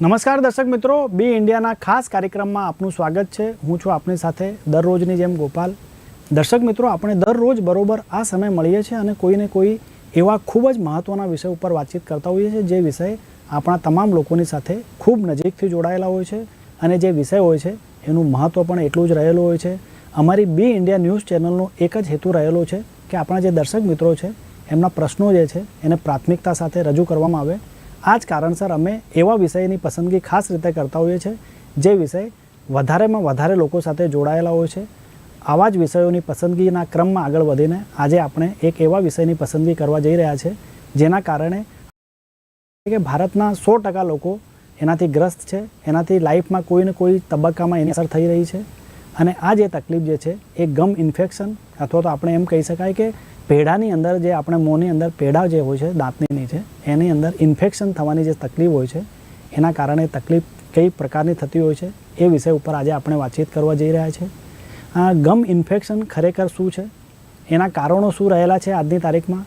નમસ્કાર દર્શક મિત્રો, બી ઇન્ડિયાના ખાસ કાર્યક્રમમાં આપનું સ્વાગત છે. હું છું આપની સાથે દરરોજની જેમ ગોપાલ. દર્શક મિત્રો, આપણે દરરોજ બરોબર આ સમય મળીએ છીએ અને કોઈને કોઈ એવા ખૂબ જ મહત્ત્વના વિષય ઉપર વાતચીત કરતા હોઈએ છીએ, જે વિષય આપણા તમામ લોકોની સાથે ખૂબ નજીકથી જોડાયેલા હોય છે અને જે વિષય હોય છે એનું મહત્ત્વ પણ એટલું જ રહેલું હોય છે. અમારી બી ઇન્ડિયા ન્યૂઝ ચેનલનો એક જ હેતુ રહેલો છે કે આપણા જે દર્શક મિત્રો છે, એમના પ્રશ્નો જે છે એને પ્રાથમિકતા સાથે રજૂ કરવામાં આવે. આ જ કારણસર અમે એવા વિષયની પસંદગી ખાસ રીતે કરતા હોઈએ છીએ, જે વિષય વધારેમાં વધારે લોકો સાથે જોડાયેલા હોય છે. આવા જ વિષયોની પસંદગીના ક્રમમાં આગળ વધીને આજે આપણે એક એવા વિષયની પસંદગી કરવા જઈ રહ્યા છે, જેના કારણે કે ભારતના સો ટકા લોકો એનાથી ગ્રસ્ત છે, એનાથી લાઈફમાં કોઈને કોઈ તબક્કામાં એની અસર થઈ રહી છે. અને આ જે તકલીફ જે છે, એ ગમ ઇન્ફેક્શન, અથવા તો આપણે એમ કહી શકાય કે પેઢાની અંદર જે આપણે મોંની અંદર પેઢા જે હોય છે, દાંતની નીચે, એની અંદર ઇન્ફેક્શન થવાની જે તકલીફ હોય છે, એના કારણે તકલીફ કઈ પ્રકારની થતી હોય છે, એ વિષય ઉપર આજે આપણે વાતચીત કરવા જઈ રહ્યા છે. આ ગમ ઇન્ફેક્શન ખરેખર શું છે? એના કારણો શું રહેલા છે આજની તારીખમાં?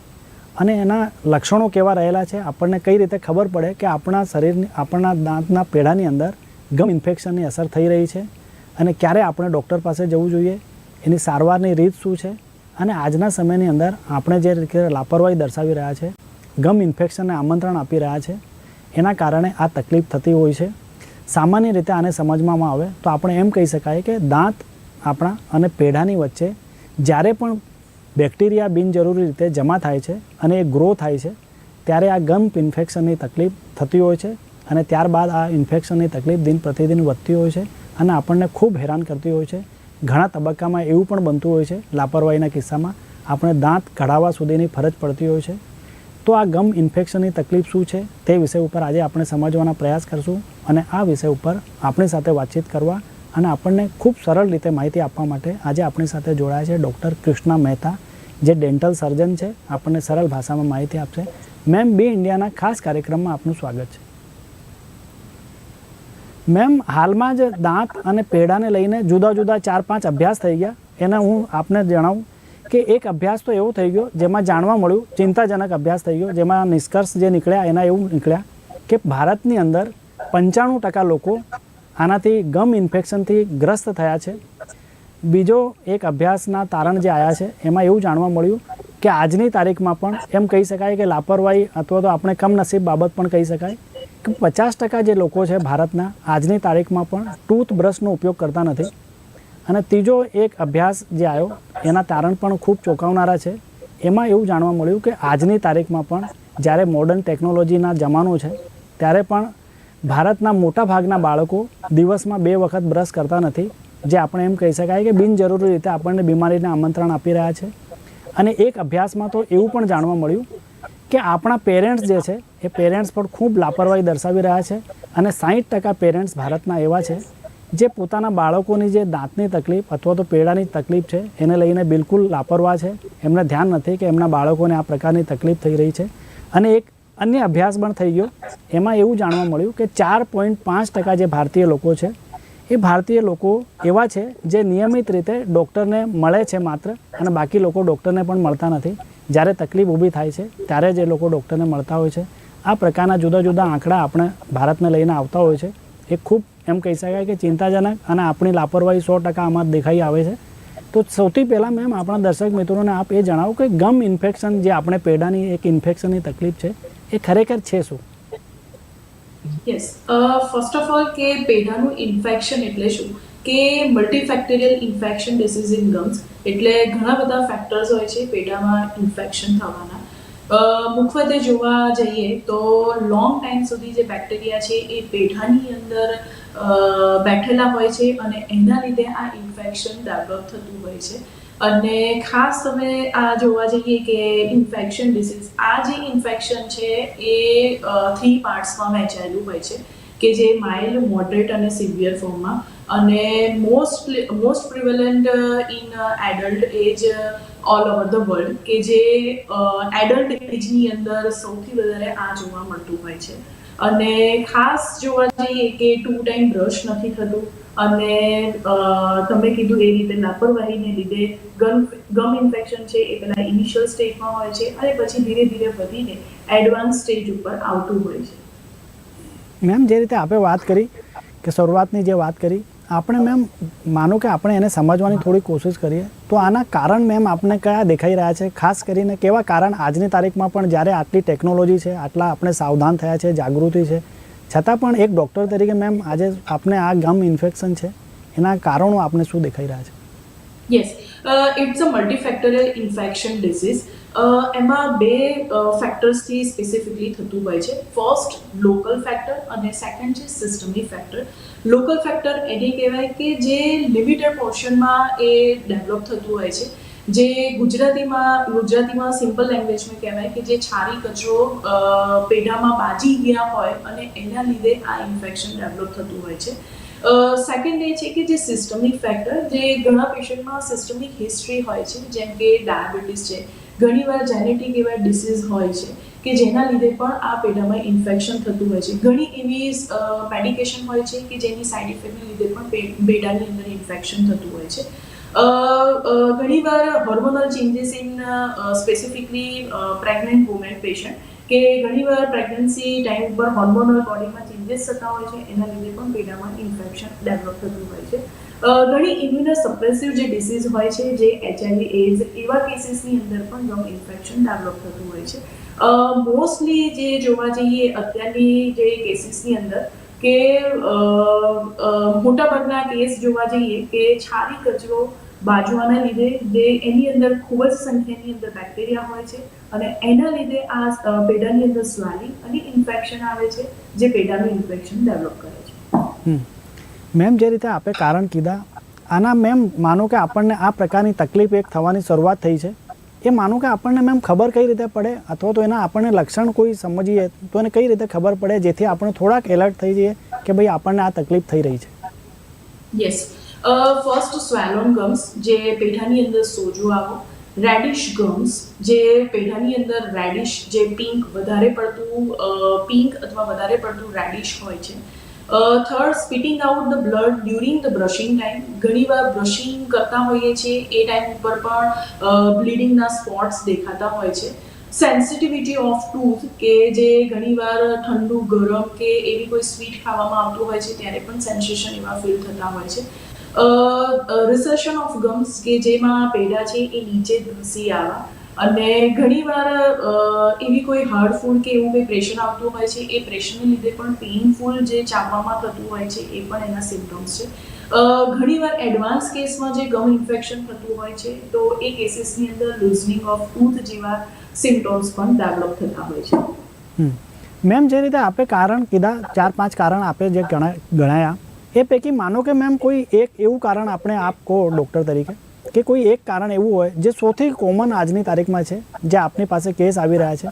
અને એના લક્ષણો કેવા રહેલા છે? આપણને કઈ રીતે ખબર પડે કે આપણા શરીરની, આપણા દાંતના પેઢાની અંદર ગમ ઇન્ફેક્શનની અસર થઈ રહી છે? અને ક્યારે આપણે ડૉક્ટર પાસે જવું જોઈએ? એની સારવારની રીત શું છે? અને આજના સમયની અંદર આપણે જે રીતે લાપરવાહી દર્શાવી રહ્યા છે, ગમ ઇન્ફેક્શનને આમંત્રણ આપી રહ્યા છે, એના કારણે આ તકલીફ થતી હોય છે. સામાન્ય રીતે આને સમજવામાં આવે તો આપણે એમ કહી શકાય કે દાંત આપણા અને પેઢાની વચ્ચે જ્યારે પણ બેક્ટેરિયા બિનજરૂરી રીતે જમા થાય છે અને એ ગ્રો થાય છે, ત્યારે આ ગમ ઇન્ફેક્શનની તકલીફ થતી હોય છે અને ત્યારબાદ આ ઇન્ફેક્શનની તકલીફ દિન પ્રતિદિન વધતી હોય છે અને આપણને ખૂબ હેરાન કરતી હોય છે. ઘણા તબક્કામાં એવું પણ બનતું હોય છે, લાપરવાહીના કિસ્સામાં આપણે દાંત કઢાવવા સુધીની ફરજ પડતી હોય છે. તો આ ગમ ઇન્ફેક્શનની તકલીફ શું છે તે વિષય ઉપર આજે આપણે સમજવાના પ્રયાસ કરશું અને આ વિષય ઉપર આપણી સાથે વાતચીત કરવા અને આપણને ખૂબ સરળ રીતે માહિતી આપવા માટે આજે આપણી સાથે જોડાયા છે ડૉક્ટર કૃષ્ણા મહેતા, જે ડેન્ટલ સર્જન છે. આપણને સરળ ભાષામાં માહિતી આપશે. મેમ, બી ઇન્ડિયાના ખાસ કાર્યક્રમમાં આપનું સ્વાગત છે. મેમ, હાલમાં જ દાંત અને પેડાને લઈને જુદા જુદા ચાર પાંચ અભ્યાસ થઈ ગયા. એને હું આપને જણાવું કે એક અભ્યાસ તો એવો થઈ ગયો જેમાં જાણવા મળ્યું, ચિંતાજનક અભ્યાસ થઈ ગયો, જેમાં નિષ્કર્ષ જે નીકળ્યા એના એવું નીકળ્યા કે ભારતની અંદર પંચાણું ટકા લોકો આનાથી ગમ ઇન્ફેક્શનથી ગ્રસ્ત થયા છે. બીજો એક અભ્યાસના તારણ જે આવ્યા છે, એમાં એવું જાણવા મળ્યું કે આજની તારીખમાં પણ એમ કહી શકાય કે લાપરવાહી અથવા તો આપણે કમનસીબ બાબત પણ કહી શકાય પચાસ ટકા જે લોકો છે ભારતના, આજની તારીખમાં પણ ટૂથબ્રશનો ઉપયોગ કરતા નથી. અને ત્રીજો એક અભ્યાસ જે આવ્યો એના તારણ પણ ખૂબ ચોંકાવનારા છે. એમાં એવું જાણવા મળ્યું કે આજની તારીખમાં પણ જ્યારે મોડર્ન ટેકનોલોજીના જમાનો છે, ત્યારે પણ ભારતના મોટા ભાગના બાળકો દિવસમાં બે વખત બ્રશ કરતા નથી, જે આપણે એમ કહી શકાય કે બિનજરૂરી રીતે આપણને બીમારીને આમંત્રણ આપી રહ્યા છે. અને એક અભ્યાસમાં તો એવું પણ જાણવા મળ્યું કે આપણા પેરેન્ટ્સ જે છે, એ પેરેન્ટ્સ પણ ખૂબ લાપરવાહી દર્શાવી રહ્યા છે અને સાહીઠ ટકા પેરેન્ટ્સ ભારતના એવા છે, જે પોતાના બાળકોની જે દાંતની તકલીફ અથવા તો પેડાની તકલીફ છે, એને લઈને બિલકુલ લાપરવાહ છે. એમને ધ્યાન નથી કે એમના બાળકોને આ પ્રકારની તકલીફ થઈ રહી છે. અને એક અન્ય અભ્યાસ પણ થઈ ગયો. એમાં એવું જાણવા મળ્યું કે ચાર પોઈન્ટ પાંચ ટકા જે ભારતીય લોકો છે, એ ભારતીય લોકો એવા છે, જે નિયમિત રીતે ડૉક્ટરને મળે છે માત્ર અને બાકી લોકો ડૉક્ટરને પણ મળતા નથી. જ્યારે તકલીફ ઊભી થાય છે, ત્યારે જ એ લોકો ડૉક્ટરને મળતા હોય છે. આ પ્રકારના જુદા જુદા આંકડા આપણે ભારતને લઈને આવતા હોય છે. એ ખૂબ એમ કહી શકાય કે ચિંતાજનક અને આપણી લાપરવાહી સો ટકા આમાં દેખાઈ આવે છે. તો સૌથી પહેલાં મેમ આપણા દર્શક મિત્રોને આપ એ જણાવો કે ગમ ઇન્ફેક્શન જે આપણે પેડાની એક ઇન્ફેક્શનની તકલીફ છે, એ ખરેખર છે શું? યસ ફર્સ્ટ ઓફ ઓલ કે પેઢાનું ઇન્ફેક્શન એટલે શું? કે multifactorial infection disease in gums એટલે ઘણા બધા ફેક્ટર્સ હોય છે પેઢામાં ઇન્ફેક્શન થવાના. મુખ્યત્વે જોવા જઈએ તો લોંગ ટાઈમ સુધી જે બેક્ટેરિયા છે એ પેઢાની અંદર બેઠેલા હોય છે અને એના લીધે આ ઇન્ફેક્શન ડેવલપ થતું હોય છે. અને ખાસ તમે આ જોવા જઈએ કે ઇન્ફેક્શન ડિસીઝ આ જે ઇન્ફેક્શન છે એ થ્રી પાર્ટ્સમાં વહેંચાયેલું હોય છે. કે જે માઇલ્ડ મોડરેટ અને સિવિયર ફોર્મમાં અને most most prevalent in adult age all over the world કે જે એડલ્ટ એજની અંદર સૌથી વધારે આ જોવા મળતું હોય છે. અને ખાસ જોવા જઈએ કે ટુ ટાઈમ બ્રશ નથી થતું. અને તમે કીધું એ રીતે લાપરવાહીને લીધે ગમ ગમ ઇન્ફેક્શન છે એ પહેલાં ઇનિશિયલ સ્ટેજમાં હોય છે અને પછી ધીરે ધીરે વધીને એડવાન્સ સ્ટેજ ઉપર આવતું હોય છે. મેમ જે રીતે આપણે વાત કરી કે શરૂઆતની જે વાત કરી, આપણે મેમ માનો કે આપણે એને સમજવાની થોડી કોશિશ કરીએ. તો આના કારણ મેમ આપણે કયા દેખાઈ રહ્યા છે? ખાસ કરીને કેવા કારણ આજની તારીખમાં પણ જ્યારે આટલી ટેકનોલોજી છે, આટલા આપણે સાવધાન થયા છે, જાગૃતિ છે. છતાં પણ એક ડૉક્ટર તરીકે મેમ આજે આપને આ ગમ ઇન્ફેક્શન છે, એના કારણો આપણે શું દેખાઈ રહ્યા છે? Yes it's a multifactorial infection disease એમાં બે ફેક્ટર્સથી સ્પેસિફિકલી થતું હોય છે. ફર્સ્ટ લોકલ ફેક્ટર અને સેકન્ડ છે સિસ્ટમિક ફેક્ટર લોકલ ફેક્ટર એને કહેવાય કે જે લિમિટેડ પોર્શનમાં એ ડેવલપ થતું હોય છે. જે ગુજરાતીમાં ગુજરાતીમાં સિમ્પલ લેંગ્વેજમાં કહેવાય કે જે છારી, કચરો પેઢામાં બાજી ગયા હોય અને એના લીધે આ ઇન્ફેક્શન ડેવલપ થતું હોય છે. સેકન્ડ એ છે કે જે સિસ્ટમિક ફેક્ટર જે ઘણા પેશન્ટમાં સિસ્ટમિક હિસ્ટ્રી હોય છે, જેમ કે ડાયાબિટીસ છે ઘણીવાર જેનેટિક એવા ડિસીઝ હોય છે કે જેના લીધે પણ આ પેઢામાં ઇન્ફેક્શન થતું હોય છે. ઘણી એવી મેડિકેશન હોય છે કે જેની સાઇડ ઇફેક્ટને લીધે પણ પેઢાની અંદર ઇન્ફેક્શન થતું હોય છે. ઘણીવાર hormonal changes in specifically pregnant women patient કે ઘણીવાર પ્રેગ્નન્સી ટાઈમ ઉપર હોર્મોનલ બોડીમાં ચેન્જીસ થતા હોય છે, એના લીધે પણ પેઢામાં ઇન્ફેક્શન ડેવલપ થતું હોય છે. ઘણી ઇમ્યુનો સપ્રેસિવ જે ડિસીઝ હોય છે, જે એચઆઈવી એડ્સ એવા કેસીસની અંદર પણ ગમ ઇન્ફેક્શન ડેવલપ થતું હોય છે મોસ્ટલી જે જોવા જઈએ અત્યારની જે કેસીસની અંદર કે મોટાભાગના કેસ જોવા જઈએ કે છારી, કચરો બાજવાના લીધે જે એની અંદર ખૂબ જ સંખ્યાની અંદર બેક્ટેરિયા હોય છે અને એના લીધે આ પેઢાની અંદર સ્વેલિંગ અને ઇન્ફેક્શન આવે છે, જે પેઢાનું ઇન્ફેક્શન ડેવલપ કરે છે. મેમ જે રીતે આપણે કારણ કીધા, આના મેમ માનો કે આપણને આ પ્રકારની તકલીફ એક થવાની શરૂઆત થઈ છે. એ માનો કે આપણને મેમ ખબર કઈ રીતે પડે અથવા તો એના આપણને લક્ષણ કોઈ સમજીએ, તો એને કઈ રીતે ખબર પડે જેથી આપણે થોડાક એલર્ટ થઈ જઈએ કે ભાઈ આપણને આ તકલીફ થઈ રહી છે. યસ ફર્સ્ટ સ્વેલોન ગમ્સ જે પેઢાની અંદર સોજો આવો રેડિશ ગમ્સ જે પેઢાની અંદર રેડિશ જે પિંક વધારે પડતું પિંક અથવા વધારે પડતું રેડિશ હોય છે. Third spitting out the blood during the brushing time ઘણીવાર બ્રશિંગ કરતા હોઈએ છીએ, એ ટાઈમ ઉપર પણ બ્લીડિંગના સ્પોટ્સ દેખાતા હોય છે. સેન્સિટિવિટી ઓફ ટૂથ કે જે ઘણીવાર ઠંડુ, ગરમ કે એવી કોઈ સ્વીટ ખાવામાં આવતું હોય છે, ત્યારે પણ સેન્સેશન એવા ફીલ થતા હોય છે. રિસેશન ઓફ ગમ્સ કે જેમાં પેઢા છે, એ નીચે ધસી આવવા અને ઘણીવાર એવી કોઈ હાર્ડફૂલ કે એવું કોઈ પ્રેશર આવતું હોય છે, એ પ્રેશરને લીધે પણ પેઇનફુલ જે ચાપવામાં થતું હોય છે, એ પણ એના સિમ્ટમ્સ છે. ઘણીવાર એડવાન્સ કેસમાં જે ગમ ઇન્ફેક્શન થતું હોય છે, તો એ કેસીસની અંદર લૂઝનિંગ ઓફ ટૂથ જેવા સિમ્ટમ્સ પણ ડેવલપ થતા હોય છે. મેમ જે રીતે આપે કારણ કીધા, ચાર પાંચ કારણ આપે જે ગણા, ગણાયા, એ પૈકી માનો કે મેમ કોઈ એક એવું કારણ આપણે આપ કહો ડૉક્ટર તરીકે? કે કોઈ એક કારણ એવું હોય જે સૌથી કોમન આજની તારીખમાં છે, જે આપની પાસે કેસ આવી રહ્યા છે,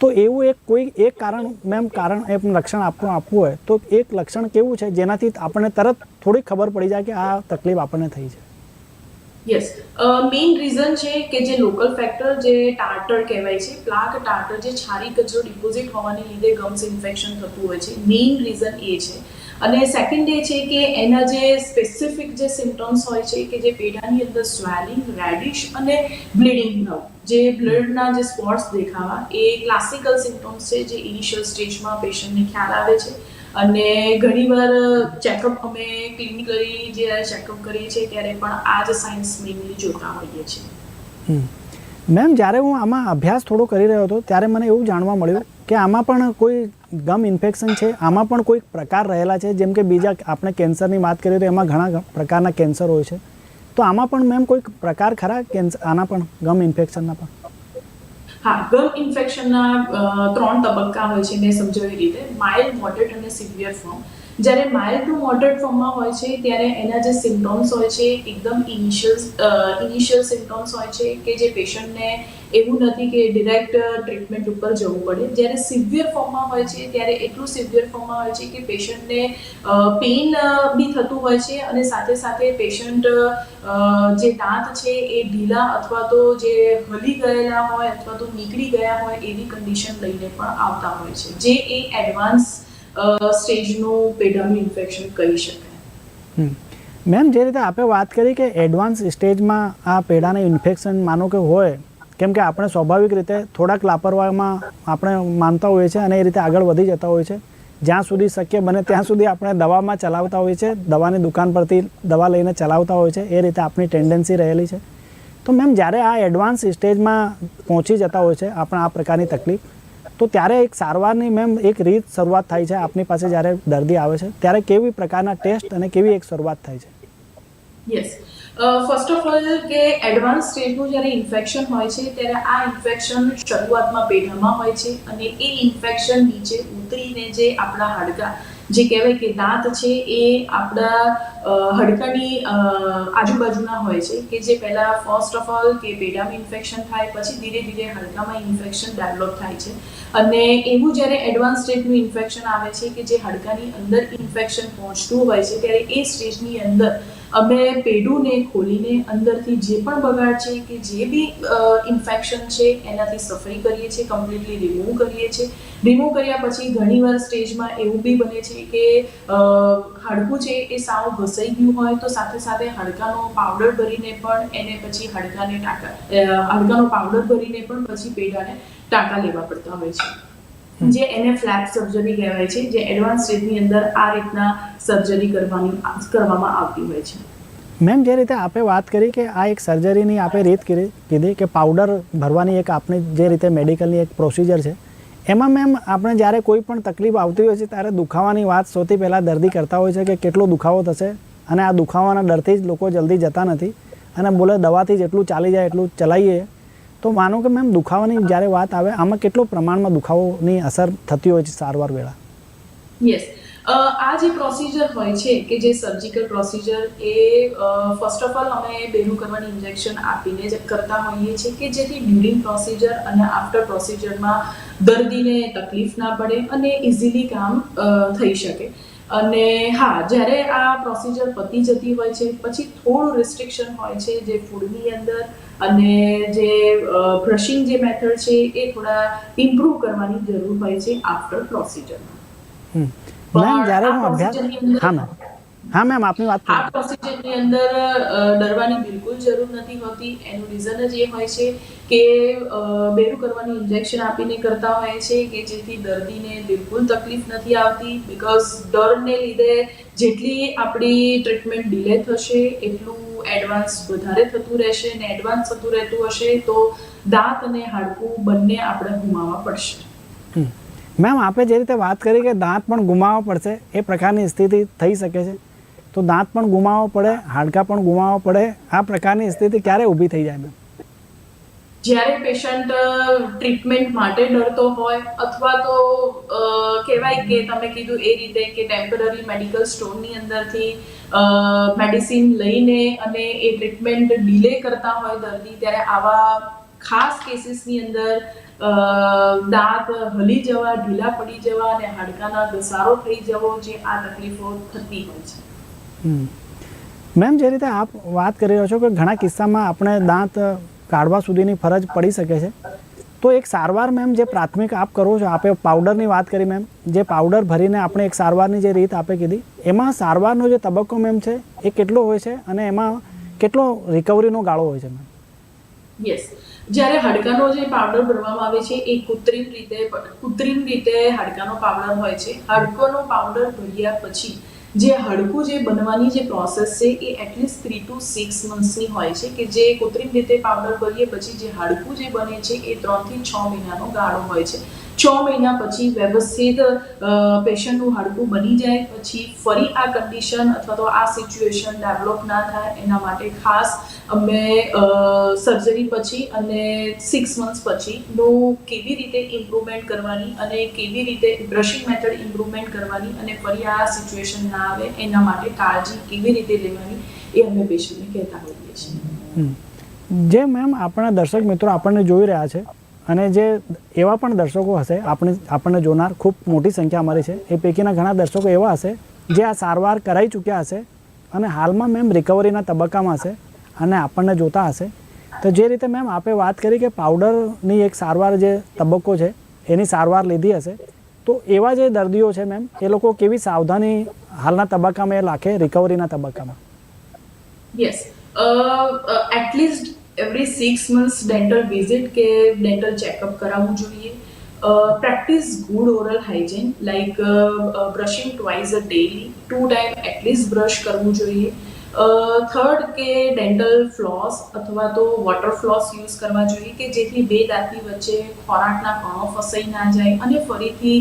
તો એવું એક કોઈ એક કારણ મેમ કારણ એમ લક્ષણ આપણું આપવું હોય, તો એક લક્ષણ કેવું છે જેનાથી આપણને તરત થોડી ખબર પડી જાય કે આ તકલીફ આપણને થઈ છે? યસ મેઇન રીઝન છે કે જે લોકલ ફેક્ટર જે ટાર્ટર કહેવાય છે પ્લાક ટાર્ટર જે છારી કચરો ડિપોઝિટ હોવાને લીધે ગમ્સ ઇન્ફેક્શન થતું હોય છે. મેઇન રીઝન એ છે અને સેકન્ડ એ છે કે એના જે સ્પેસિફિક જે સિમ્ટમ્સ હોય છે કે જે પેઢાની અંદર સ્વેલિંગ રેડિશ અને બ્લીડિંગ નવ જે બ્લડના જે સ્પોટ્સ દેખાવા, એ ક્લાસિકલ સિમ્ટમ્સ છે જે ઇનિશિયલ સ્ટેજમાં પેશન્ટને ખ્યાલ આવે છે અને ઘણીવાર ચેકઅપ અમે ક્લિનિકલી જે ચેકઅપ કરીએ છીએ ત્યારે પણ આ જ સાઇન્સ મેઇનલી જોતા હોઈએ છીએ. મેમ, જ્યારે હું આમાં અભ્યાસ થોડો કરી રહ્યો હતો, ત્યારે મને એવું જાણવા મળ્યું કે આમાં પણ કોઈ ગમ ઇન્ફેક્શન છે. આમાં પણ કોઈક પ્રકાર રહેલા છે. જેમ કે બીજા આપણે કેન્સરની વાત કરીએ તો એમાં ઘણા પ્રકારના કેન્સર હોય છે. તો આમાં પણ મેમ કોઈક પ્રકાર ખરા કેન્સર આના પણ, ગમ ઇન્ફેક્શનના પણ? હા, ગમ ઇન્ફેક્શનના ત્રણ તબક્કા હોય છે મેં સમજાવી રીતે. માઇલ્ડ, મોડરેટ અને સિવિયર ફોર્મ. જ્યારે માઇલ્ડ ટુ મોડરેટ ફોર્મમાં હોય છે, ત્યારે એના જે સિમ્ટોમ્સ હોય છે, એકદમ ઇનિશિયલ ઇનિશિયલ સિમ્ટોમ્સ હોય છે કે જે પેશન્ટને એવું નથી કે ડિરેક્ટ ટ્રીટમેન્ટ ઉપર જવું પડે. જ્યારે સિવિયર ફોર્મમાં હોય છે, ત્યારે એટલું સિવિયર ફોર્મમાં હોય છે કે પેશન્ટને પેઇન બી થતું હોય છે અને સાથે સાથે પેશન્ટ જે દાંત છે એ ઢીલા અથવા તો જે હલી ગયેલા હોય અથવા તો નીકળી ગયા હોય એવી કન્ડિશન લઈને પણ આવતા હોય છે. જે એ એડવાન્સ સ્ટેજનું પેઢાનું ઇન્ફેક્શન કહી શકાય. મેમ, જે રીતે આપણે વાત કરી કે એડવાન્સ સ્ટેજમાં આ પેડાને ઇન્ફેક્શન માનો કે હોય, કેમ કે આપણે સ્વાભાવિક રીતે થોડાક લાપરવાહીમાં આપણે માનતા હોઈએ છીએ અને એ રીતે આગળ વધી જતા હોય છે જ્યાં સુધી શક્ય બને ત્યાં સુધી આપણે દવામાં ચલાવતા હોઈએ છીએ, દવાની દુકાન પરથી દવા લઈને ચલાવતા હોય છે એ રીતે આપણી ટેન્ડન્સી રહેલી છે. તો મેમ, જ્યારે આ એડવાન્સ સ્ટેજમાં પહોંચી જતા હોય છે, આપણે આ પ્રકારની તકલીફ તો ત્યારે એક સારવારની મેમ એક રીત શરૂઆત થાય છે. આપની પાસે જ્યારે દર્દી આવે છે, ત્યારે કેવી પ્રકારના ટેસ્ટ અને કેવી એક શરૂઆત થાય છે? યસ ફર્સ્ટ ઓફ ઓલ કે એડવાન્સ સ્ટેજનું જ્યારે ઇન્ફેક્શન હોય છે, ત્યારે આ ઇન્ફેક્શન શરૂઆતમાં પેઢામાં હોય છે અને એ ઇન્ફેક્શન નીચે ઉતરીને જે આપણા હાડકાં જે કહેવાય કે દાંત છે એ આપણા હડકાની આજુબાજુના હોય છે કે જે પહેલાં ફર્સ્ટ ઓફ ઓલ કે પેઢામાં ઇન્ફેક્શન થાય, પછી ધીરે ધીરે હડકામાં ઇન્ફેક્શન ડેવલપ થાય છે. અને એવું જ્યારે એડવાન્સ સ્ટેજનું ઇન્ફેક્શન આવે છે કે જે હડકાની અંદર ઇન્ફેક્શન પહોંચતું હોય છે, ત્યારે એ સ્ટેજની અંદર અમે પેડુંને ખોલીને અંદરથી જે પણ બગાડ છે કે જે બી ઇન્ફેક્શન છે, એનાથી સફાઈ કરીએ છીએ કમ્પ્લીટલી રિમૂવ કરીએ છીએ. રિમૂવ કર્યા પછી ઘણીવાર સ્ટેજમાં એવું બી બને છે કે હાડકું છે એ સાવ ઘસાઈ ગયું હોય તો સાથે સાથે હાડકાનો પાવડર ભરીને પણ એને પછી હાડકાને ટાંકા હાડકાનો પાવડર ભરીને પણ પછી પેઢાને ટાંકા લેવા પડતા હોય છે. જે એને ફ્લેપ સર્જરી કહેવાય છે જે એડવાન્સ સ્ટેજની અંદર આ રીતના સર્જરી કરવાની કરવામાં આવતી હોય છે. મેમ જે રીતે આપે વાત કરી કે આ એક સર્જરીની આપે રીત કીધી કે પાવડર ભરવાની એક આપણી જે રીતે મેડિકલની એક પ્રોસિજર છે એમાં મેમ આપણે જ્યારે કોઈ પણ તકલીફ આવતી હોય છે ત્યારે દુખાવાની વાત સૌથી પહેલાં દર્દી કરતા હોય છે કે કેટલો દુખાવો થશે અને આ દુખાવાના ડરથી જ લોકો જલ્દી જતા નથી અને બોલે દવાથી જેટલું ચાલી જાય એટલું ચલાવીએ તો માનો કે મેમ દુખાવાની જ્યારે વાત આવે, આમાં કેટલો પ્રમાણમાં દુખાવોની અસર થતી હોય છે સારવાર વેળા? યસ આ જે પ્રોસિજર હોય છે કે જે સર્જિકલ પ્રોસિજર એ ફર્સ્ટ ઓફ ઓલ અમે બેનું કરવાની ઇન્જેક્શન આપીને જ કરતા હોઈએ છીએ કે જેથી ડ્યુરિંગ પ્રોસિજર અને આફ્ટર પ્રોસિજરમાં દર્દીને તકલીફ ના પડે અને ઇઝીલી કામ થઈ શકે. અને હા જ્યારે આ પ્રોસિજર પતી જતી હોય છે પછી થોડું રિસ્ટ્રિક્શન હોય છે જે ફૂડની અંદર અને જે બ્રશિંગ જે મેથડ છે એ થોડા ઇમ્પ્રૂવ કરવાની જરૂર હોય છે આફ્ટર પ્રોસિજર હમ. પણ જ્યારે હું અભ્યાસ અંદર- હા મેમ હા મેમ આપની વાત આ પૂરી. પ્રોસિજરની અંદર ડરવાની બિલકુલ જરૂર નથી હોતી. એનું રીઝન જ એ હોય છે કે બેરું કરવાની ઇન્જેક્શન આપીને કરતા હોય છે કે જેથી દર્દીને બિલકુલ તકલીફ નથી આવતી બીકોઝ ડરને લીધે જેટલી આપણી ટ્રીટમેન્ટ ડિલે થશે એટલું એડવાન્સ વધારે થતું રહેશે ને એડવાન્સ થતું રહેતું હશે તો દાંત અને હાડકું બંને આપણે ગુમાવવા પડશે. મેમ આપે જે રીતે વાત કરી કે દાંત પણ ગુમાવવા પડશે એ પ્રકારની સ્થિતિ થઈ શકે છે? તો દાંત પણ ગુમાવવો પડે, હાડકાં પણ ગુમાવવા પડે આ પ્રકારની સ્થિતિ ક્યારે ઊભી થઈ જાય જ્યારે પેશન્ટ ટ્રીટમેન્ટ માટે ડરતો હોય અથવા તો કહેવાય કે તમે કીધું એ રીતે કે ટેમ્પરરી મેડિકલ સ્ટોરની અંદરથી મેડિસિન લઈને અને એ ટ્રીટમેન્ટ ડિલે કરતા હોય દર્દી, ત્યારે આવા ખાસ કેસીસની અંદર દાંત હલી જવા, ઢીલા પડી જવા અને હાડકાના ઘસારો થઈ જવો જે આ તકલીફો થતી હોય છે. મેમ જે રીતે આપ વાત કરી રહ્યો છો કે ઘણા કિસ્સામાં આપણે દાંત કાઢવા સુધીની ફરજ પડી શકે છે, તો એક સારવાર મેમ જે પ્રાથમિક આપ કરો છો, આપે પાવડરની વાત કરી મેમ, જે પાવડર ભરીને આપણે એક સારવારની જે રીત આપે કીધી, એમાં સારવારનો જે તબક્કો મેમ છે, એ કેટલો હોય છે અને એમાં કેટલો રિકવરીનો ગાળો હોય છે મેમ? યસ જ્યારે હાડકાનો જે પાવડર ભરવામાં આવે છે, એ કૃત્રિમ રીતે કૃત્રિમ રીતે હાડકાનો પાવડર હોય છે. હાડકાનો પાવડર ભર્યા પછી જે હાડકું જે બનવાની જે પ્રોસેસ છે એ at least three to six મંથ્સની હોય છે કે જે કૃત્રિમ રીતે પાવડર કરીએ પછી જે હાડકું જે બને છે એ ત્રણથી છ મહિનાનો ગાળો હોય છે. છ મહિના પછી વ્યવસ્થિત પેશન્ટનું હાડકું બની જાય, પછી ફરી આ કન્ડિશન અથવા તો આ સિચ્યુએશન ડેવલપ ના થાય, એના માટે ખાસ અમે સર્જરી પછી અને સિક્સ મંથ્સ પછી નું કેવી રીતે ઇમ્પ્રુવમેન્ટ કરવાની અને કેવી રીતે બ્રશિંગ મેથડ ઇમ્પ્રુવમેન્ટ કરવાની અને ફરી આ સિચ્યુએશન ના આવે, એના માટે કાળજી કેવી રીતે લેવાની, એ અમે પેશન્ટને કહેતા હોઈએ છીએ. જે મેમ આપણા દર્શક મિત્રો આપણને જોઈ રહ્યા છે અને જે એવા પણ દર્શકો હશે, આપણે આપણને જોનાર ખૂબ મોટી સંખ્યા અમારી છે. એ પૈકીના ઘણા દર્શકો એવા હશે, જે આ સારવાર કરાઈ ચૂક્યા હશે અને હાલમાં મેમ રિકવરીના તબક્કામાં હશે અને આપણને જોતા હશે. તો જે રીતે મેમ આપે વાત કરી કે પાવડરની એક સારવાર જે તબક્કો છે, એની સારવાર લીધી હશે, તો એવા જે દર્દીઓ છે મેમ, એ લોકો કેવી સાવધાની હાલના તબક્કામાં એ રાખે રિકવરીના તબક્કામાં? Yes at least every six months dental visit કે ડેન્ટલ ચેકઅપ કરાવવું જોઈએ. Practice good oral hygiene like brushing twice a daily two time at least brush કરવું જોઈએ. થર્ડ કે ડેન્ટલ ફ્લોસ અથવા તો વોટર ફ્લોસ યુઝ કરવા જોઈએ કે જેથી બે દાંતની વચ્ચે ખોરાકના કણો ફસાઈ ના જાય અને ફરીથી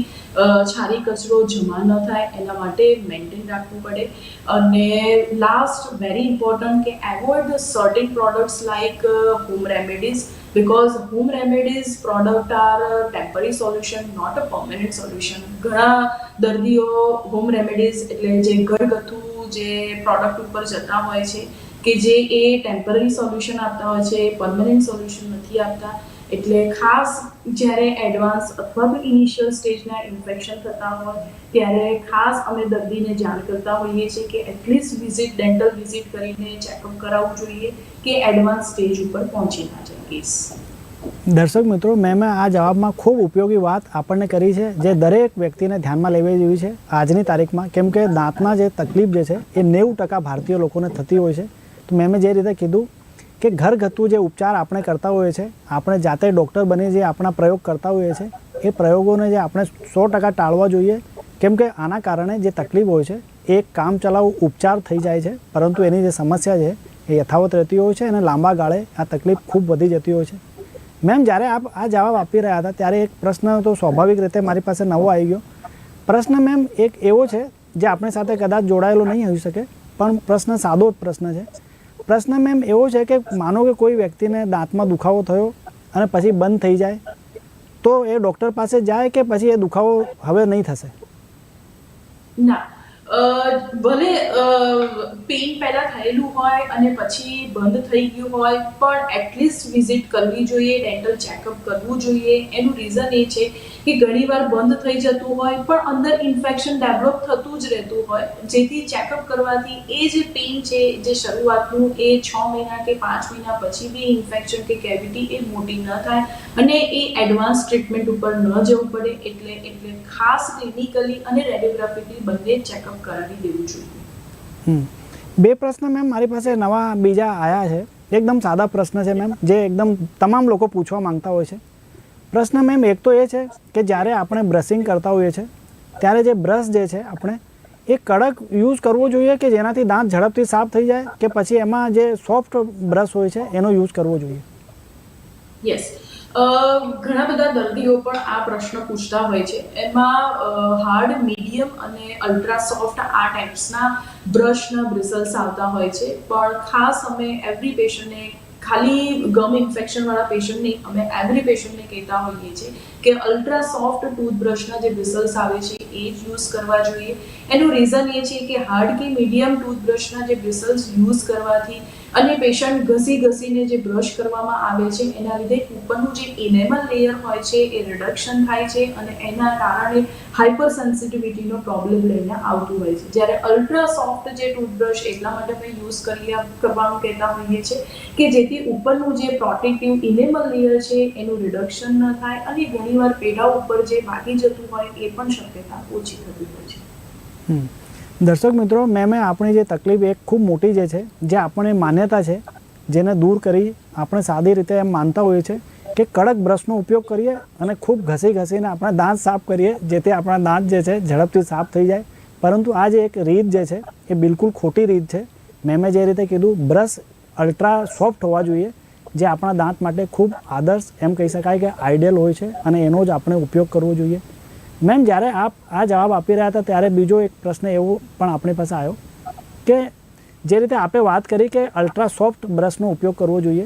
છારી કચરો જમા ન થાય એના માટે મેન્ટેન રાખવું પડે. અને લાસ્ટ વેરી ઇમ્પોર્ટન્ટ કે avoid certain products like home remedies because home remedies product are temporary solution not a a solution ઘણા દર્દીઓ હોમ રેમેડીઝ એટલે જે ઘરગથ્થુ જે પ્રોડક્ટ ઉપર જતા હોય છે, કે જે એ ટેમ્પરરી સોલ્યુશન આપતા હોય છે પરમનન્ટ સોલ્યુશન નથી આપતા, એટલે ખાસ જ્યારે એડવાન્સ અથવા તો ઇનિશિયલ સ્ટેજના ઇન્ફેક્શન થતા હોય, ત્યારે ખાસ અમે દર્દીને જાણ કરતા હોઈએ છીએ કે at least visit dental visit કરીને ચેકઅપ કરાવવું જોઈએ, કે એડવાન્સ સ્ટેજ ઉપર પહોંચી ના જાય કેસ દર્શક મિત્રો, મેં આ જવાબમાં ખૂબ ઉપયોગી વાત આપણને કરી છે, જે દરેક વ્યક્તિને ધ્યાનમાં લેવી જેવી છે. આજની તારીખમાં, કેમ કે દાંતના જે તકલીફ જે છે, એ નેવું ટકા ભારતીય લોકોને થતી હોય છે. તો મેં જે રીતે કીધું કે ઘરગથ્થુ જે ઉપચાર આપણે કરતા હોઈએ છીએ આપણે જાતે ડૉક્ટર બની જે આપણા પ્રયોગ કરતા હોઈએ છીએ એ પ્રયોગોને જે આપણે સો ટકા ટાળવા જોઈએ. કેમ કે આના કારણે જે તકલીફ હોય છે, એ કામ ચલાવ ઉપચાર થઈ જાય છે, પરંતુ એની જે સમસ્યા છે, એ યથાવત રહેતી હોય છે અને લાંબા ગાળે આ તકલીફ ખૂબ વધી જતી હોય છે. મેમ, જ્યારે આપ આ જવાબ આપી રહ્યા હતા, ત્યારે એક પ્રશ્ન તો સ્વાભાવિક રીતે મારી પાસે નવો આવી ગયો. પ્રશ્ન મેમ, એક એવો છે, જે આપણી સાથે કદાચ જોડાયેલો નહીં હોઈ શકે, પણ પ્રશ્ન સાદો પ્રશ્ન છે. પ્રશ્ન મેમ એવો છે કે માનો કે કોઈ વ્યક્તિને દાંતમાં દુખાવો થયો અને પછી બંધ થઈ જાય, તો એ ડૉક્ટર પાસે જાય કે પછી એ દુખાવો હવે નહીં થશે? ના. ભલે પેઇન પહેલા થયેલું હોય અને પછી બંધ થઈ ગયું હોય, પણ એટલીસ્ટ વિઝિટ કરવી જોઈએ ડેન્ટલ ચેકઅપ કરવું જોઈએ. એનું રીઝન એ છે કે ઘણીવાર બંધ થઈ જતું હોય, પણ અંદર ઇન્ફેક્શન ડેવલપ થતું જ રહેતું હોય. જેથી ચેકઅપ કરવાથી એ જે પેઇન છે જે શરૂઆતનું એ છ મહિના કે પાંચ મહિના પછી બી ઇન્ફેક્શન કે કેવિટી એ મોટી ન થાય અને એ એડવાન્સ ટ્રીટમેન્ટ ઉપર ન જવું પડે એટલે એટલે ખાસ ક્લિનિકલી અને રેડિયોગ્રાફીથી બંને ચેકઅપ કરાવી દેવું જોઈએ. બે પ્રશ્ન મેમ મારી પાસે નવા બીજા આવ્યા છે. એકદમ સાદા પ્રશ્ન છે મેમ, જે એકદમ તમામ લોકો પૂછવા માંગતા હોય છે. પ્રશ્ન મેમ એક તો એ છે કે જ્યારે આપણે બ્રશિંગ કરતા હોઈએ છીએ ત્યારે જે બ્રશ જે છે આપણે એ કડક યુઝ કરવો જોઈએ કે જેનાથી દાંત ઝડપથી સાફ થઈ જાય કે પછી એમાં જે સોફ્ટ બ્રશ હોય છે એનો યુઝ કરવો જોઈએ? યસ ઘણા બધા દર્દીઓ પણ આ પ્રશ્ન પૂછતા હોય છે. એમાં હાર્ડ મીડિયમ અને અલ્ટ્રા સોફ્ટ આ ટાઈપ્સના બ્રશના બ્રિસલ્સ આવતા હોય છે. પણ ખાસ અમે એવરી પેશન્ટને ખાલી ગમ ઇન્ફેક્શન વાળા પેશન્ટ નહીં, અમે એવરી પેશન્ટને કહેતા હોઈએ છીએ કે અલ્ટ્રા સોફ્ટ ટૂથબ્રશના જે બ્રિસલ્સ આવે છે, એ જ યુઝ કરવા જોઈએ. એનું રીઝન એ છે કે હાર્ડ કે મીડિયમ ટૂથબ્રશના જે બ્રિસલ્સ યુઝ કરવાથી અને પેશન્ટ ઘસી ઘસીને જે બ્રશ કરવામાં આવે છે, એના લીધે ઉપરનું જે ઇનેમલ લેયર હોય છે, એ રિડક્શન થાય છે અને એના કારણે હાઇપર સેન્સિટિવિટીનો પ્રોબ્લેમ લઈને આવતું હોય છે જ્યારે અલ્ટ્રા સોફ્ટ જે ટૂથબ્રશ એટલા માટે અમે યુઝ કરી કરવાનું કહેતા હોઈએ છીએ કે જેથી ઉપરનું જે પ્રોટેક્ટિવ ઇનેમલ લેયર છે, એનું રિડક્શન ન થાય અને ઘણીવાર પેઢા ઉપર જે બાકી જતું હોય, એ પણ શક્યતા ઓછી થતી હોય છે. દર્શક મિત્રો, મેં મેં આપણી જે તકલીફ એક ખૂબ મોટી જે છે, જે આપણે માન્યતા છે, જેને દૂર કરી આપણે સાદી રીતે એમ માનતા હોઈએ છીએ કે કડક બ્રશનો ઉપયોગ કરીએ અને ખૂબ ઘસી ઘસીને આપણા દાંત સાફ કરીએ, જેથી આપણા દાંત જે છે ઝડપથી સાફ થઈ જાય. પરંતુ આ જે એક રીત જે છે, એ બિલકુલ ખોટી રીત છે. મેં મેં જે રીતે કીધું, બ્રશ અલ્ટ્રા સોફ્ટ હોવા જોઈએ, જે આપણા દાંત માટે ખૂબ આદર્શ એમ કહી શકાય કે આઈડિયલ હોય છે અને એનો જ આપણે ઉપયોગ કરવો જોઈએ. મેમ, જ્યારે આપ આ જવાબ આપી રહ્યા હતા, ત્યારે બીજો એક પ્રશ્ન એવો પણ આપણી પાસે આવ્યો કે જે રીતે આપે વાત કરી કે અલ્ટ્રા સોફ્ટ બ્રશનો ઉપયોગ કરવો જોઈએ,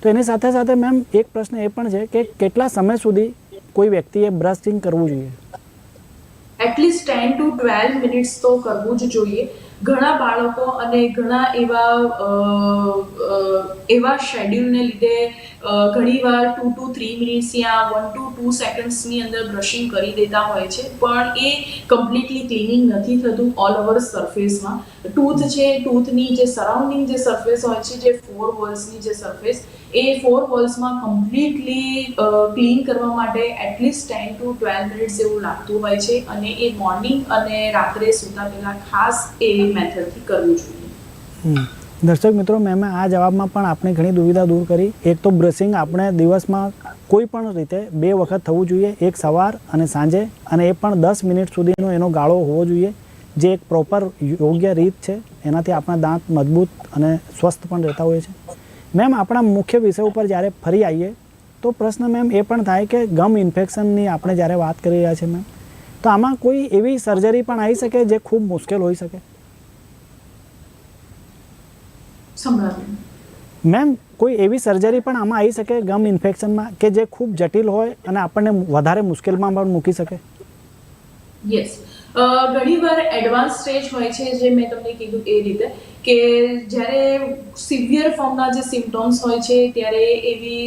તો એની સાથે સાથે મેમ એક પ્રશ્ન એ પણ છે કે કેટલા સમય સુધી કોઈ વ્યક્તિએ બ્રશિંગ કરવું જોઈએ? At least ten to twelve minutes તો કરવું જ જોઈએ. ઘણા બાળકો અને ઘણા એવા એવા શેડ્યુલને લીધે ઘણીવાર ટુ ટુ થ્રી મિનિટ્સ યા વન ટુ ટુ સેકન્ડ્સની અંદર બ્રશિંગ કરી દેતા હોય છે, પણ એ કમ્પ્લીટલી ક્લિનિંગ નથી થતું ઓલ ઓવર સરફેસમાં ટૂથ છે ટૂથની જે સરાઉન્ડિંગ જે સરફેસ હોય છે, જે ફોર વોલ્સની જે સરફેસ એ ફોર વોલ્સમાં કમ્પ્લીટલી ક્લીન કરવા માટે at least ten to twelve minutes એવું લાગતું હોય છે અને એ મોર્નિંગ અને રાત્રે સૂતા પહેલાં ખાસ એ મેથડથી કરવું જોઈએ. દર્શક મિત્રો, મેં મેં આ જવાબમાં પણ આપણે ઘણી દુવિધા દૂર કરી. એક તો બ્રશિંગ આપણે દિવસમાં કોઈ પણ રીતે બે વખત થવું જોઈએ, એક સવાર અને સાંજે, અને એ પણ દસ મિનિટ સુધીનો એનો ગાળો હોવો જોઈએ, જે એક પ્રોપર યોગ્ય રીત છે. એનાથી આપણા દાંત મજબૂત અને સ્વસ્થ પણ રહેતા હોય છે. મેમ, આપણા મુખ્ય વિષય ઉપર જ્યારે ફરી આવીએ, તો પ્રશ્ન મેમ એ પણ થાય કે ગમ ઇન્ફેક્શનની આપણે જ્યારે વાત કરી રહ્યા છીએ મેમ, તો આમાં કોઈ એવી સર્જરી પણ આવી શકે જે ખૂબ મુશ્કેલ હોઈ શકે? સંભળાવ્યું. મેમ કોઈ એવી સર્જરી પણ આમાં આવી શકે ગમ ઇન્ફેક્શનમાં કે જે ખૂબ જટિલ હોય અને આપણને વધારે મુશ્કેલમાં પણ મૂકી શકે? યસ ઘણીવાર એડવાન્સ સ્ટેજ હોય છે જે મેં તમને કીધું એ રીતે કે જ્યારે સિવિયર ફોર્મના જે સિમ્ટોમ્સ હોય છે ત્યારે એવી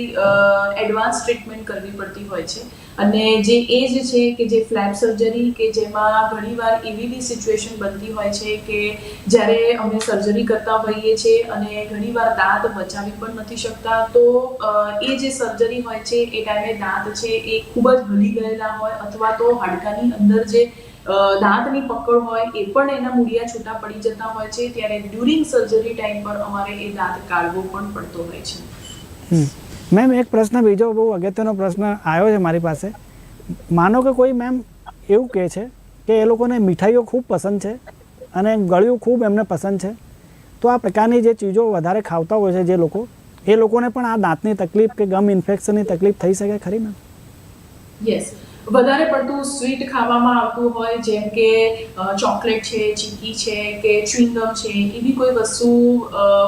એડવાન્સ ટ્રીટમેન્ટ કરવી પડતી હોય છે. અને જે એજ છે કે જે ફ્લેપ સર્જરી કે જેમાં ઘણીવાર એવી બી સિચ્યુએશન બનતી હોય છે કે જ્યારે અમે સર્જરી કરતા હોઈએ છીએ અને ઘણીવાર દાંત બચાવી પણ નથી શકતા, તો એ જે સર્જરી હોય છે, એ ટાઈમે દાંત છે એ ખૂબ જ હલી ગયેલા હોય અથવા તો હાડકાની અંદર જે દાંતની પકડ હોય એ પણ એના મૂળિયા છૂટા પડી જતા હોય છે, ત્યારે ડ્યુરિંગ સર્જરી ટાઈમ પર અમારે એ દાંત કાઢવો પણ પડતો હોય છે. મેમ, એક પ્રશ્ન, બીજો બહુ અગત્યનો પ્રશ્ન આવ્યો છે મારી પાસે. માનો કે કોઈ મેમ એવું કહે છે કે એ લોકોને મીઠાઈઓ ખૂબ પસંદ છે અને ગળ્યું ખૂબ એમને પસંદ છે, તો આ પ્રકારની જે ચીજો વધારે ખાવતા હોય છે જે લોકો, એ લોકોને પણ આ દાંતની તકલીફ કે ગમ ઇન્ફેક્શનની તકલીફ થઈ શકે ખરી મેમ? યસ વધારે પડતું સ્વીટ ખાવામાં આવતું હોય, જેમ કે ચોકલેટ છે ચીકી છે, કે ચ્યુઇંગમ છે, એવી કોઈ વસ્તુ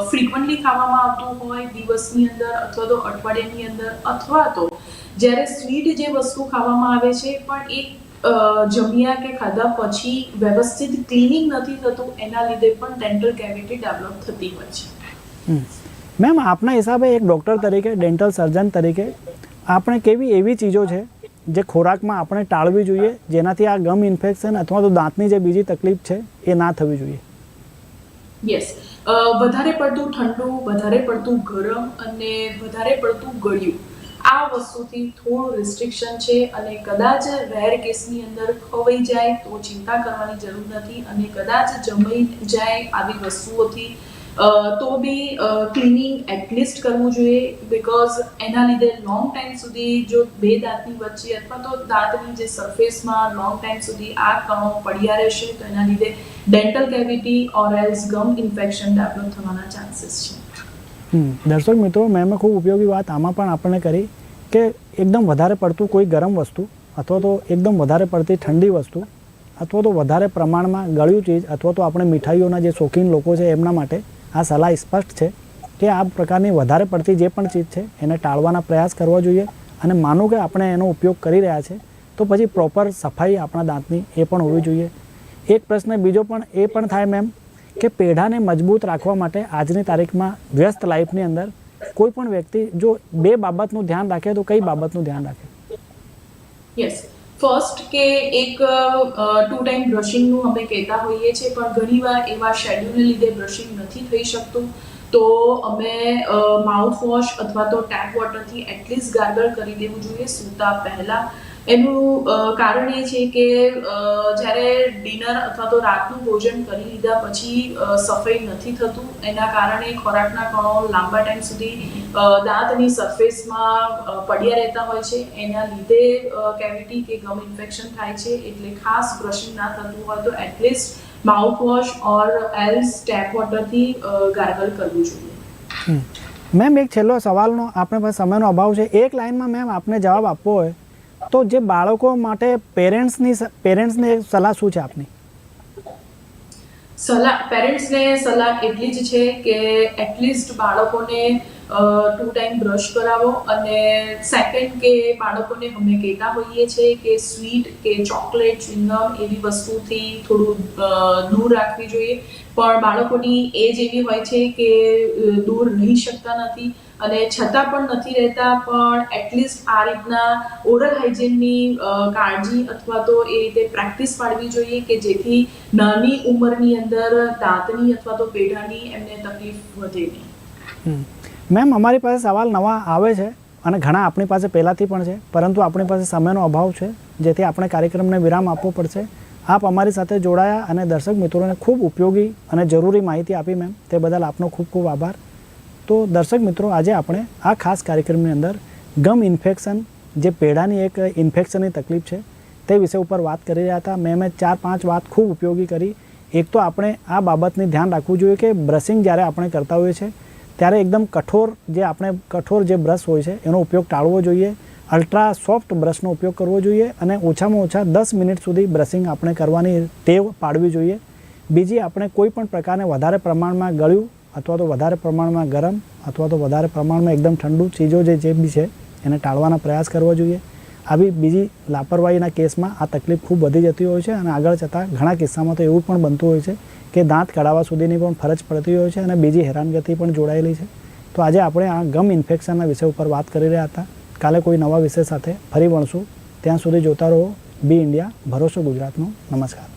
ફ્રિકવન્ટલી ખાવામાં આવતું હોય, દિવસની અંદર અથવા તો અઠવાડિયાની અંદર અથવા તો જ્યારે સ્વીટ જે વસ્તુ ખાવામાં આવે છે, પણ એક જમ્યા કે ખાધા પછી વ્યવસ્થિત ક્લિનિંગ નથી થતું, એના લીધે પણ ડેન્ટલ કેવિટી ડેવલપ થતી હોય છે. મેમ, આપના હિસાબે એક ડૉક્ટર તરીકે ડેન્ટલ સર્જન તરીકે, આપણે કેવી એવી ચીજો છે જે ખોરાકમાં આપણે ટાળવી જોઈએ, જેનાથી આ ગમ ઇન્ફેક્શન અથવા તો દાંતની જે બીજી તકલીફ છે, એ ના થવી જોઈએ. યસ વધારે પડતું ઠંડુ, વધારે પડતું ગરમ અને વધારે પડતું ગળ્યું, આ વસ્તુથી થોડું રિસ્ટ્રિક્શન છે અને કદાચ રેર કેસની અંદર ખવાઈ જાય તો ચિંતા કરવાની જરૂર નથી અને કદાચ જમાઈ જાય આવી વસ્તુઓથી તો બી ક્લિનિંગ એટલીસ્ટ કરવું જોઈએ બિકોઝ એના લીધે લોંગ ટાઈમ સુધી જો બે દાંતની વચ્ચે અથવા તો દાંતની જે સરફેસમાં લોંગ ટાઈમ સુધી આ કણો પડ્યા રહેશે, તો એના લીધે dental cavity or else gum infection develop થવાના ચાન્સીસ છે. દર્શક મિત્રો, મેં ખૂબ ઉપયોગી વાત આમાં પણ આપણને કરી કે એકદમ વધારે પડતું કોઈ ગરમ વસ્તુ અથવા તો એકદમ વધારે પડતી ઠંડી વસ્તુ અથવા તો વધારે પ્રમાણમાં ગળ્યું ચીજ અથવા તો આપણે મીઠાઈઓના જે શોખીન લોકો છે એમના માટે આ સલાહ સ્પષ્ટ છે કે આ પ્રકારની વધારે પડતી જે પણ ચીજ છે, એને ટાળવાના પ્રયાસ કરવો જોઈએ અને માનું કે આપણે એનો ઉપયોગ કરી રહ્યા છે, તો પછી પ્રોપર સફાઈ આપણા દાંતની એ પણ હોવી જોઈએ. એક પ્રશ્ન બીજો પણ એ પણ થાય મેમ કે પેઢાને મજબૂત રાખવા માટે આજની તારીખમાં વ્યસ્ત લાઈફની અંદર કોઈ પણ વ્યક્તિ જો બે બાબતનું ધ્યાન રાખે તો કઈ બાબતનું ધ્યાન રાખે? યસ ફર્સ્ટ કે એક ટુ ટાઈમ બ્રશિંગનું અમે કહેતા હોઈએ છીએ, પણ ઘણીવાર એવા શેડ્યુલને લીધે બ્રશિંગ નથી થઈ શકતું. તો અમે માઉથ વોશ અથવા તો ટેપ વોટરથી એટલીસ્ટ ગાર્ગલ કરી દેવું જોઈએ, સૂતા પહેલા. એનું કારણ એ છે કે જ્યારે ડિનર અથવા તો રાતનું ભોજન કરી લીધા પછી સફાઈ નથી થતું. એના કારણે ખોરાકના કણો લાંબા ટાઈમ સુધી દાંતની સરફેસમાં પડ્યા રહેતા હોય છે. એના લીધે કેવિટી કે ગમ ઇન્ફેક્શન થાય છે. એટલે ખાસ બ્રશિંગ ના થતું હોય તો at least mouthwash or else tap વોટરથી gargle કરવું જોઈએ. મેમ, એક છેલ્લો સવાલનો, આપણે સમયનો અભાવ છે. એક લાઇનમાં મેમ, આપને જવાબ આપવો હોય તો જે બાળકો માટે પેરેન્ટ્સની પેરેન્ટ્સને સલાહ શું છે આપની? સલાહ, પેરેન્ટ્સને સલાહ એટલી જ છે કે એટલીસ્ટ બાળકોને ટુ ટાઈમ બ્રશ કરાવો અને સેકન્ડ કે બાળકોને અમે કહેતા હોઈએ છીએ કે સ્વીટ કે ચોકલેટ ચિંગમ એવી વસ્તુથી થોડું દૂર રાખવી જોઈએ પણ બાળકોની એજ એવી હોય છે કે દૂર રહી શકતા નથી અને છતાં પણ નથી રહેતા, પણ એટલીસ્ટ આ રીતના ઓરલ હાઇજીનની કાળજી અથવા તો એ રીતે પ્રેક્ટિસ પાડવી જોઈએ કે જેથી નાની ઉંમરની અંદર દાંતની અથવા તો પેઢાની એમને તકલીફ વધે નહીં. મેમ, અમારી પાસે સવાલ નવા આવે છે અને ઘણા આપણી પાસે પહેલાંથી પણ છે, પરંતુ આપણી પાસે સમયનો અભાવ છે, જેથી આપણે કાર્યક્રમને વિરામ આપવો પડશે. આપ અમારી સાથે જોડાયા અને દર્શક મિત્રોને ખૂબ ઉપયોગી અને જરૂરી માહિતી આપી, મેમ. તે બદલ આપનો ખૂબ ખૂબ આભાર. તો દર્શક મિત્રો, આજે આપણે આ ખાસ કાર્યક્રમની અંદર ગમ ઇન્ફેક્શન, જે પેઢાની એક ઇન્ફેક્શનની તકલીફ છે, તે વિષય ઉપર વાત કરી રહ્યા હતા. મેં મેં ચાર પાંચ વાત ખૂબ ઉપયોગી કરી. એક તો આપણે આ બાબતની ધ્યાન રાખવું જોઈએ કે બ્રશિંગ જ્યારે આપણે કરતા હોઈએ છીએ ત્યારે એકદમ કઠોર જે આપણે કઠોર જે બ્રશ હોય છે, એનો ઉપયોગ ટાળવો જોઈએ. અલ્ટ્રા સોફ્ટ બ્રશનો ઉપયોગ કરવો જોઈએ અને ઓછામાં ઓછા દસ મિનિટ સુધી બ્રશિંગ આપણે કરવાની ટેવ પાડવી જોઈએ. બીજી, આપણે કોઈ પણ પ્રકારને વધારે પ્રમાણમાં ગળ્યું અથવા તો વધારે પ્રમાણમાં ગરમ અથવા તો વધારે પ્રમાણમાં એકદમ ઠંડુ ચીજો જે જે બી છે, એને ટાળવાના પ્રયાસ કરવો જોઈએ. આવી બીજી લાપરવાહીના કેસમાં આ તકલીફ ખૂબ વધી જતી હોય છે અને આગળ જતાં ઘણા કિસ્સામાં તો એવું પણ બનતું હોય છે કે દાંત કઢાવવા સુધીની પણ ફરજ પડતી હોય છે અને બીજી હેરાનગતિ પણ જોડાયેલી છે. તો આજે આપણે આ ગમ ઇન્ફેક્શનના વિષય ઉપર વાત કરી રહ્યા હતા. કાલે કોઈ નવા વિષય સાથે ફરી વણશું ત્યાં સુધી જોતા રહો. બી ઇન્ડિયા, ભરોસો ગુજરાતનો. નમસ્કાર.